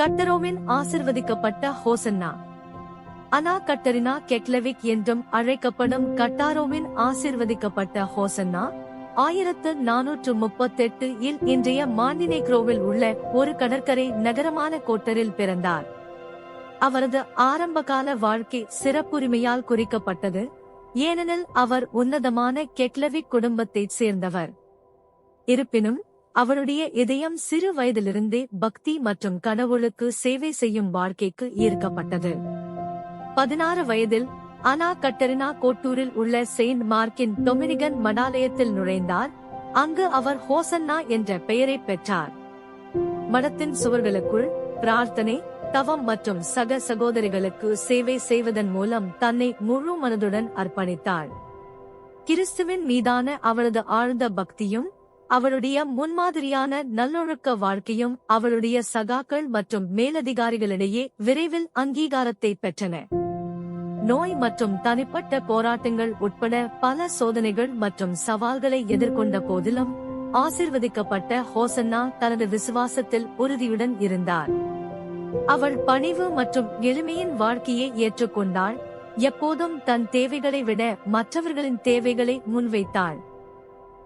கட்டரோவின் ஆசிர்வதிக்கப்பட்ட ஹோசன்னா. அனா கட்டரினா கெக்லவிக் என்றும் அழைக்கப்படும் கட்டாரோவின் ஆசிர்வதிக்கப்பட்ட ஹோசன்னா. ஆயிரத்து நானூற்று முப்பத்தெட்டு இல் இன்றைய மாண்டினேக்ரோவில் உள்ள ஒரு கடற்கரை நகரமான கோட்டரில் பிறந்தார். அவரது ஆரம்பகால வாழ்க்கை சிறப்புரிமையால் குறிக்கப்பட்டது. ஏனெனில் அவர் உன்னதமான கெக்லவிக் குடும்பத்தைச் சேர்ந்தவர். இருப்பினும் அவருடைய இதயம் சிறு வயதிலிருந்தே பக்தி மற்றும் கடவுளுக்கு சேவை செய்யும் வாழ்க்கைக்கு ஈர்க்கப்பட்டது. பதினாறு வயதில் அனா கட்டரினா கோட்டூரில் உள்ள செயின்ட் மார்க்கின் டொமினிகன் மடாலயத்தில் நுழைந்தார். அங்கு அவர் ஹோசன்னா என்ற பெயரை பெற்றார். மடத்தின் சுவர்களுக்குள் பிரார்த்தனை தவம் மற்றும் சக சகோதரிகளுக்கு சேவை செய்வதன் மூலம் தன்னை முழு மனதுடன் அர்ப்பணித்தார். கிறிஸ்துவின் மீதான அவரது ஆழ்ந்த பக்தியும் அவளுடைய முன்மாதிரியான நல்லொழுக்க வாழ்க்கையும் அவளுடைய சகாக்கள் மற்றும் மேலதிகாரிகளிடையே விரைவில் அங்கீகாரத்தை பெற்றன. நோய் மற்றும் தனிப்பட்ட போராட்டங்கள் உட்பட பல சோதனைகள் மற்றும் சவால்களை எதிர்கொண்ட போதிலும் ஆசிர்வதிக்கப்பட்ட ஹோசன்னா தனது விசுவாசத்தில் உறுதியுடன் இருந்தார். அவள் பணிவு மற்றும் எளிமையின் வாழ்க்கையை ஏற்றுக்கொண்டாள். எப்போதும் தன் தேவைகளை விட மற்றவர்களின் தேவைகளை முன்வைத்தாள்.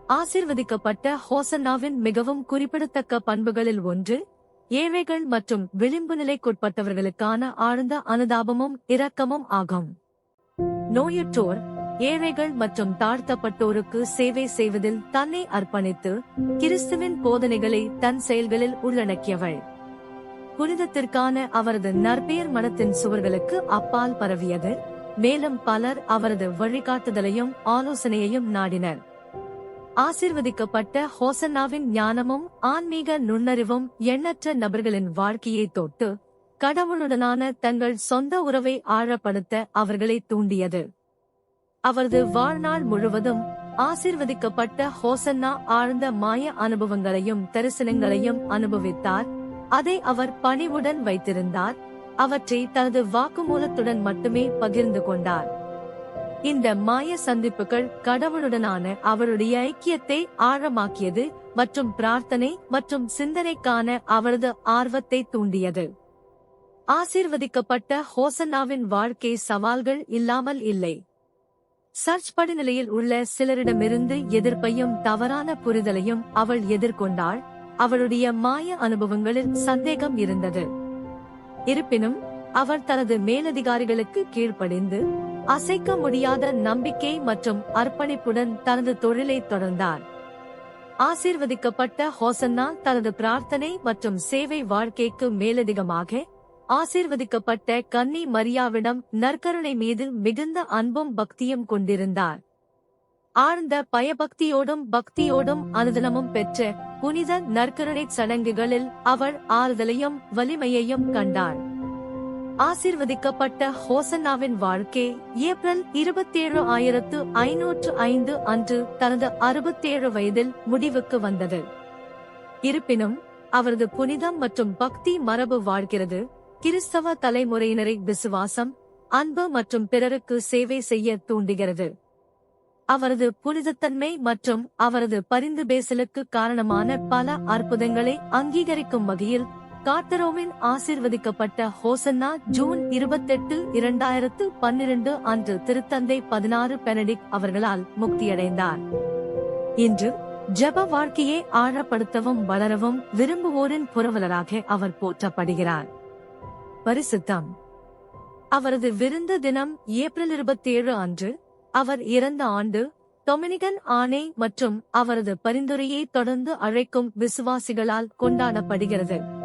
ஆசிர்வதிக்கப்பட்ட ஹோசன்னாவின் மிகவும் குறிப்பிடத்தக்க பண்புகளில் ஒன்று ஏழைகள் மற்றும் விளிம்பு நிலைக்குட்பட்டவர்களுக்கான ஆழ்ந்த அனுதாபமும் இரக்கமும் ஆகும். நோயுற்றோர் ஏழைகள் மற்றும் தாழ்த்தப்பட்டோருக்கு சேவை செய்வதில் தன்னை அர்ப்பணித்து கிறிஸ்துவின் போதனைகளை தன் செயல்களில் உள்ளடக்கியவள். புனிதத்திற்கான அவரது நற்பெயர் மனத்தின் சுவர்களுக்கு அப்பால் பரவியது மேலும் பலர் அவரது வழிகாட்டுதலையும் ஆலோசனையையும் நாடினர். ஆசிர்வதிக்கப்பட்ட ஹோசன்னாவின் ஞானமும் ஆன்மீக நுண்ணறிவும் எண்ணற்ற நபர்களின் வாழ்க்கையை தொட்டு கடவுளுடனான தங்கள் சொந்த உறவை ஆழப்படுத்த அவர்களை தூண்டியது. அவரது வாழ்நாள் முழுவதும் ஆசிர்வதிக்கப்பட்ட ஹோசன்னா ஆழ்ந்த மாய அனுபவங்களையும் தரிசனங்களையும் அனுபவித்தார். அதை அவர் பணிவுடன் வைத்திருந்தார். அவற்றை தனது வாக்குமூலத்துடன் மட்டுமே பகிர்ந்து கொண்டார். இந்த மாய சந்திப்புகள் கடவுளுடனான அவருடைய ஐக்கியத்தை ஆழமாக்கியது மற்றும் பிரார்த்தனை மற்றும் சிந்தனைக்கான அவரது ஆர்வத்தை தூண்டியது. ஆசீர்வதிக்கப்பட்ட ஹோசன்னாவின் வாழ்க்கை சவால்கள் இல்லாமல் இல்லை. சர்ச் படிநிலையில் உள்ள சிலரிடமிருந்து எதிர்ப்பையும் தவறான புரிதலையும் அவள் எதிர்கொண்டாள். அவளுடைய மாய அனுபவங்களில் சந்தேகம் இருந்தது. இருப்பினும் அவர் தனது மேலதிகாரிகளுக்கு கீழ்ப்படிந்து அசைக்க முடியாத நம்பிக்கை மற்றும் அர்ப்பணிப்புடன் தனது தொழிலை தொடர்ந்தார். ஆசீர்வதிக்கப்பட்ட ஹோசன்னா தனது பிரார்த்தனை மற்றும் சேவை வாழ்க்கைக்கு மேலதிகமாக ஆசீர்வதிக்கப்பட்ட கன்னி மரியாவிடம் நற்கருணை மீது மிகுந்த அன்பும் பக்தியும் கொண்டிருந்தார். ஆழ்ந்த பயபக்தியோடும் பக்தியோடும் அனுதினமும் பெற்ற புனித நற்கருணை சடங்குகளில் அவள் ஆறுதலையும் வலிமையையும் கண்டாள் ஆசிர்வதிக்கப்பட்ட ஹோசன்னாவின் வாழ்க்கை ஏப்ரல் இருபத்தேழு ஆயிரத்து ஐநூற்று ஐந்து அன்று தனது அறுபத்தேழு வயதில் முடிவுக்கு வந்தது. இருப்பினும் அவரது புனிதம் மற்றும் பக்தி மரபு வாழ்கிறது. கிறிஸ்தவ தலைமுறையினரை விசுவாசம் அன்பு மற்றும் பிறருக்கு சேவை செய்ய தூண்டுகிறது. அவரது புனிதத்தன்மை மற்றும் அவரது பரிந்து பேசலுக்கு காரணமான பல அற்புதங்களை அங்கீகரிக்கும் வகையில் காத்தரோவின் ஆசிர்வதிக்கப்பட்ட ஹோசன்னா ஜூன் இருபத்தெட்டு இரண்டாயிரத்து பன்னிரண்டு அன்று திருத்தந்தை பதினாறு பெனடிக் அவர்களால் முக்தியடைந்தார். இன்று ஜப வாழ்க்கையை ஆழப்படுத்தவும் வளரவும் விரும்புவோரின் புரவலராக அவர் போற்றப்படுகிறார். பரிசுத்தம். அவரது விருந்து தினம் ஏப்ரல் இருபத்தி ஏழு அன்று அவர் இறந்த ஆண்டு டொமினிகன் ஆணை மற்றும் அவரது பரிந்துரையை தொடர்ந்து அழைக்கும் விசுவாசிகளால் கொண்டாடப்படுகிறது.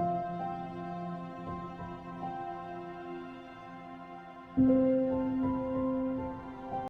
thank you